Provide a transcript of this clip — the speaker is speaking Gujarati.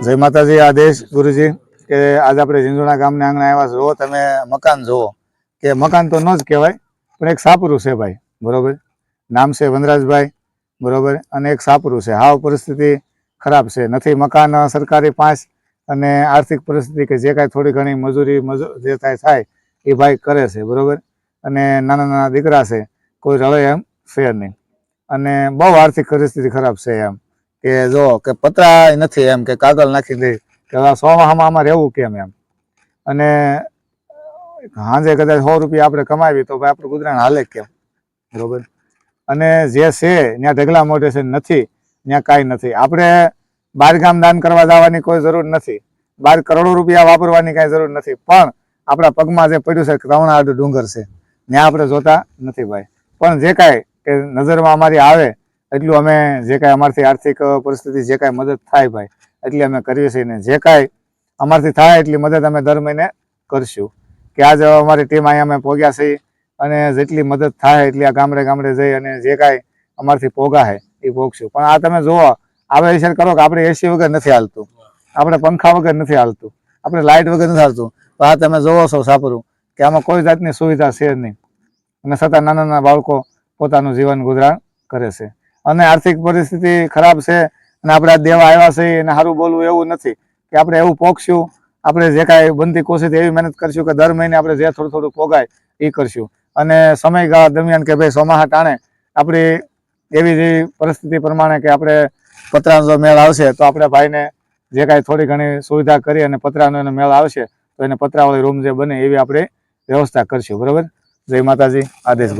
જય માતાજી આદેશ ગુરુજી, કે આજે આપણે ઝીંઝુણા ગામને આંગણે આવ્યા જુઓ, તમે મકાન જુઓ, કે મકાન તો ન જ કહેવાય, પણ એક સાપરું છે ભાઈ, બરોબર? નામ છે વનરાજભાઈ, બરોબર? અને એક સાપરું છે. હાવ પરિસ્થિતિ ખરાબ છે. નથી મકાન સરકારી પાંચ, અને આર્થિક પરિસ્થિતિ કે જે કાંઈ થોડી ઘણી મજૂરી મજૂર જે કાંઈ થાય, એ ભાઈ કરે છે, બરોબર? અને નાના નાના દીકરા છે, કોઈ રડે એમ છે નહીં. અને બહુ આર્થિક પરિસ્થિતિ ખરાબ છે એમ. કે જો કે પતરા નથી એમ કે કાગળ નાખી દે. કે હવે સો માહમાં આમાં રહેવું કેમ એમ? અને સાંજે કદાચ સો રૂપિયા આપણે કમાવી તો ભાઈ આપણું ગુજરાન હાલે કેમ? બરોબર? અને જે છે, ત્યાં ઢગલા મોઢે છે, નથી. ત્યાં કાંઈ નથી. આપણે બાર ગામ દાન કરવા જવાની કોઈ જરૂર નથી. બાર કરોડો રૂપિયા વાપરવાની કાંઈ જરૂર નથી. પણ આપણા પગમાં જે પડ્યું છે ત્રણ આડું ડુંગર છે, ત્યાં આપણે જોતા નથી ભાઈ. પણ જે કાંઈ કે નજરમાં અમારી આવે એટલું અમે જે કાંઈ અમારથી આર્થિક પરિસ્થિતિ જે કાંઈ મદદ થાય ભાઈ, એટલી અમે કરીએ છીએ ને જે કાંઈ અમારથી થાય એટલી મદદ અમે દર મહિને કરશું. કે આજે અમારી ટીમ અહીંયા અમે પહોંચ્યા છીએ અને જેટલી મદદ થાય એટલી આ ગામડે ગામડે જઈ અને જે કાંઈ અમારથી પોગાશે એ પોગશું પણ આ તમે જુઓ આવે વિચાર કરો કે આપણે એસી વગર નથી હાલતું. આપણે પંખા વગર નથી હાલતું. આપણે લાઇટ વગર નથી હાલતું. પણ આ તમે જોવો છો સાપરું કે આમાં કોઈ જાતની સુવિધા છે નહીં. અને છતાં નાના નાના બાળકો પોતાનું જીવન ગુજરાન કરે છે. અને આર્થિક પરિસ્થિતિ ખરાબ છે અને આપણે દેવા આવ્યા છે અને સારું બોલવું એવું નથી કે આપણે એવું પોગશું આપણે જે કાંઈ બનતી કોશિશ એવી મહેનત કરશું કે દર મહિને આપણે જે થોડું થોડું પોગાય એ કરશું. અને સમયગાળા દરમિયાન કે ભાઈ ચોમાસા ટાણે આપણી એવી જેવી પરિસ્થિતિ પ્રમાણે કે આપણે પતરાનો મેળ આવશે તો આપણે ભાઈને જે કાંઈ થોડી ઘણી સુવિધા કરી અને પતરાનો એનો મેળ આવશે તો એને પતરાવાળી રૂમ જે બને એવી આપણે વ્યવસ્થા કરશું. બરાબર? જય માતાજી. આદેશ ગુરુ.